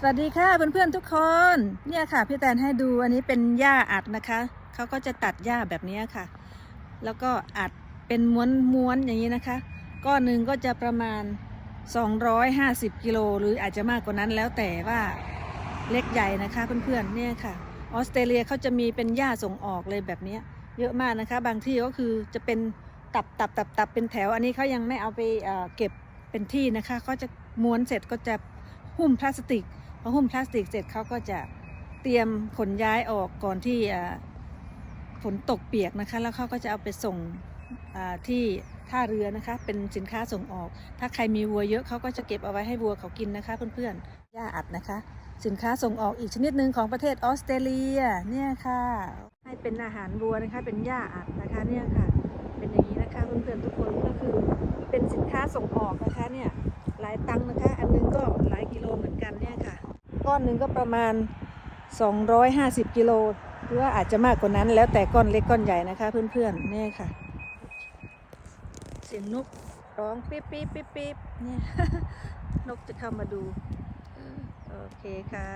สวัสดีค่ะเพื่อนๆทุกคน เนี่ยค่ะพี่แตนให้ดูอันนี้เป็นหญ้าอัดนะคะเขาก็จะตัดหญ้าแบบนี้ค่ะ แล้วก็อัดเป็นม้วนๆอย่างนี้นะคะ ก้อนหนึ่งก็จะประมาณ 250กิโลหรืออาจจะมากกว่านั้นแล้วแต่ว่าเล็กใหญ่นะคะเพื่อนๆเนี่ยค่ะออสเตรเลียเขาจะมีเป็นหญ้าส่งออกเลยแบบนี้เยอะมากนะคะ บางที่ก็คือจะเป็นตับตับตับตับเป็นแถว อันนี้เขายังไม่เอาไปเเก็บเป็นที่นะคะเขาจะม้วนเสร็จก็จะหุ้มพลาสติก พอหุ้มพลาสติกเสร็จเขาก็จะเตรียมขนย้ายออกก่อนที่ฝนตกเปียกนะคะ แล้วเขาก็จะเอาไปส่งที่ท่าเรือนะคะ เป็นสินค้าส่งออก ถ้าใครมีวัวเยอะเขาก็จะเก็บเอาไว้ให้วัวเขากินนะคะ เพื่อนๆหญ้าอัดนะคะ สินค้าส่งออกอีกชนิดหนึ่งของประเทศออสเตรเลียเนี่ยค่ะ ให้เป็นอาหารวัวนะคะ เป็นหญ้าอัดนะคะเนี่ยค่ะ เป็นอย่างนี้นะคะเพื่อนๆทุกคนก็คือเป็นสินค้าส่งออกนะคะเนี่ยหลายตังค์นะคะอัน ก้อนหนึ่งก็ประมาณ 250 กิโลหรือว่าอาจจะมากกว่านั้น แล้วแต่ก้อนเล็กก้อนใหญ่นะคะ เพื่อนๆนี่ค่ะ เสียงนกร้องปิ๊บปิ๊บปิ๊บปิ๊บเนี่ยนกจะเข้ามาดู โอเคค่ะ